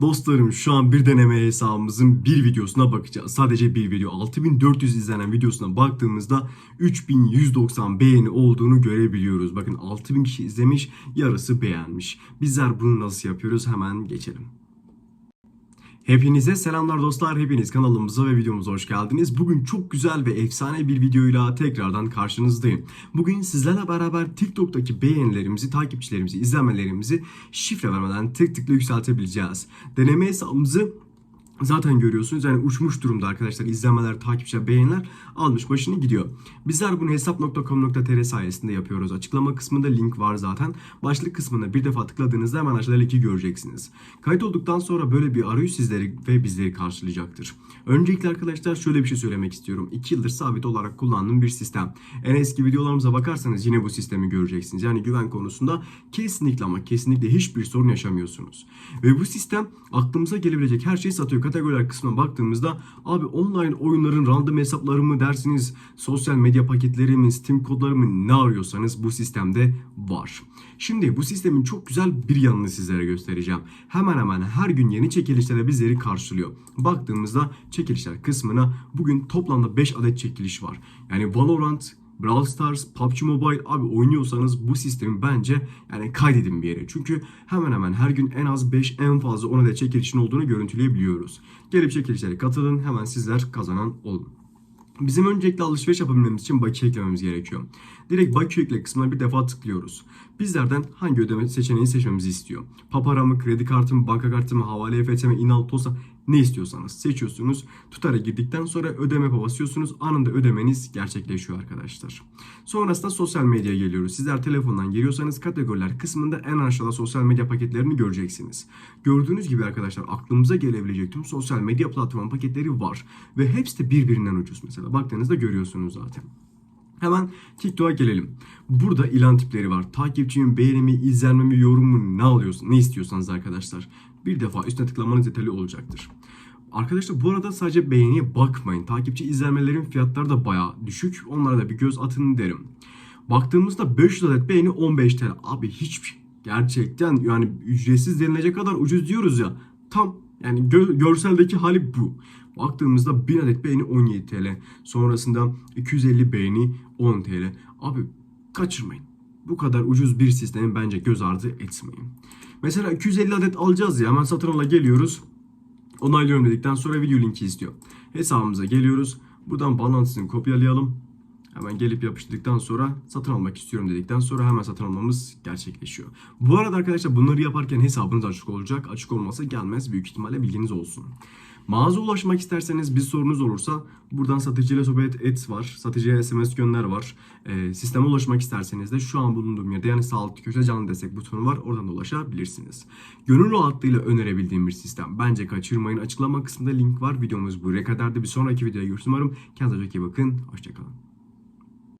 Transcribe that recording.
Dostlarım şu an bir deneme hesabımızın bir videosuna bakacağız. Sadece bir video 6400 izlenen videosuna baktığımızda 3190 beğeni olduğunu görebiliyoruz. Bakın 6000 kişi izlemiş yarısı beğenmiş. Bizler bunu nasıl yapıyoruz hemen geçelim. Hepinize selamlar dostlar. Hepiniz kanalımıza ve videomuza hoş geldiniz. Bugün çok güzel ve efsane bir videoyla tekrardan karşınızdayım. Bugün sizlerle beraber TikTok'taki beğenilerimizi, takipçilerimizi, izlenmelerimizi şifre vermeden tık tıkla yükseltebileceğiz. Deneme hesabımızı Zaten görüyorsunuz yani uçmuş durumda arkadaşlar. İzlenmeler, takipçiler, beğeniler almış başını gidiyor. Bizler bunu hesap.com.tr sayesinde yapıyoruz. Açıklama kısmında link var zaten. Başlık kısmına bir defa tıkladığınızda hemen aşağıda linki göreceksiniz. Kayıt olduktan sonra böyle bir arayüz sizleri ve bizleri karşılayacaktır. Öncelikle arkadaşlar şöyle bir şey söylemek istiyorum. 2 yıldır sabit olarak kullandığım bir sistem. En eski videolarımıza bakarsanız yine bu sistemi göreceksiniz. Yani güven konusunda kesinlikle ama kesinlikle hiçbir sorun yaşamıyorsunuz. Ve bu sistem aklımıza gelebilecek her şeyi satıyor. Kategoriler kısmına baktığımızda abi online oyunların random hesapları mı dersiniz, sosyal medya paketleri mi, Steam kodları mı ne arıyorsanız bu sistemde var. Şimdi bu sistemin çok güzel bir yanını sizlere göstereceğim. Hemen hemen her gün yeni çekilişlere bizleri karşılıyor. Baktığımızda çekilişler kısmına bugün toplamda 5 adet çekiliş var. Yani Valorant, Brawl Stars, PUBG Mobile abi oynuyorsanız bu sistemi bence yani kaydedin bir yere. Çünkü hemen hemen her gün en az 5 en fazla 10 adet çekilişin olduğunu görüntüleyebiliyoruz. Gelip çekilişlere katılın hemen sizler kazanan olun. Bizim öncelikle alışveriş yapabilmemiz için bakiye eklememiz gerekiyor. Direkt bakiye ekle kısmına bir defa tıklıyoruz. Bizlerden hangi ödeme seçeneğini seçmemizi istiyor. Papara mı, kredi kartı mı, banka kartı mı, havale EFT mi, inal, TOS'a ne istiyorsanız seçiyorsunuz. Tutara girdikten sonra ödeme basıyorsunuz. Anında ödemeniz gerçekleşiyor arkadaşlar. Sonrasında sosyal medyaya geliyoruz. Sizler telefondan giriyorsanız kategoriler kısmında en aşağıda sosyal medya paketlerini göreceksiniz. Gördüğünüz gibi arkadaşlar aklımıza gelebilecek tüm sosyal medya platform paketleri var. Ve hepsi de birbirinden ucuz mesela. Baktığınızda görüyorsunuz zaten. Hemen TikTok'a gelelim. Burada ilan tipleri var. Takipçimin beğenimi, izlenmemi, yorumu ne alıyorsun, ne istiyorsanız arkadaşlar. Bir defa üstüne tıklamanız yeterli olacaktır. Arkadaşlar bu arada sadece beğeniye bakmayın. Takipçi izlenmelerin fiyatları da baya düşük. Onlara da bir göz atın derim. Baktığımızda 500 adet beğeni 15 TL. Abi hiçbir gerçekten yani ücretsiz denilecek kadar ucuz diyoruz ya. Tam yani gö- görseldeki hali bu. Baktığımızda 1000 adet beğeni 17 TL. Sonrasında 250 beğeni 10 TL. Abi kaçırmayın. Bu kadar ucuz bir sistemi bence göz ardı etmeyin. Mesela 250 adet alacağız ya hemen satın ala geliyoruz. Onaylıyorum dedikten sonra video linki istiyor. Hesabımıza geliyoruz. Buradan bağlantısını kopyalayalım. Hemen gelip yapıştırdıktan sonra satın almak istiyorum dedikten sonra hemen satın almamız gerçekleşiyor. Bu arada arkadaşlar bunları yaparken hesabınız açık olacak. Açık olmasa gelmez büyük ihtimalle bilginiz olsun. Mağaza ulaşmak isterseniz bir sorunuz olursa buradan satıcıyla sohbet et var. Satıcıya SMS gönder var. Ee, sisteme ulaşmak isterseniz de şu an bulunduğum yerde yani sağ alt köşede canlı destek butonu var. Oradan da ulaşabilirsiniz. Gönül rahatlığıyla önerebildiğim bir sistem. Bence kaçırmayın. Açıklama kısmında link var. Videomuz buraya kadardı. Bir sonraki videoya görüşürüz umarım. Kendinize çok iyi bakın. Hoşçakalın.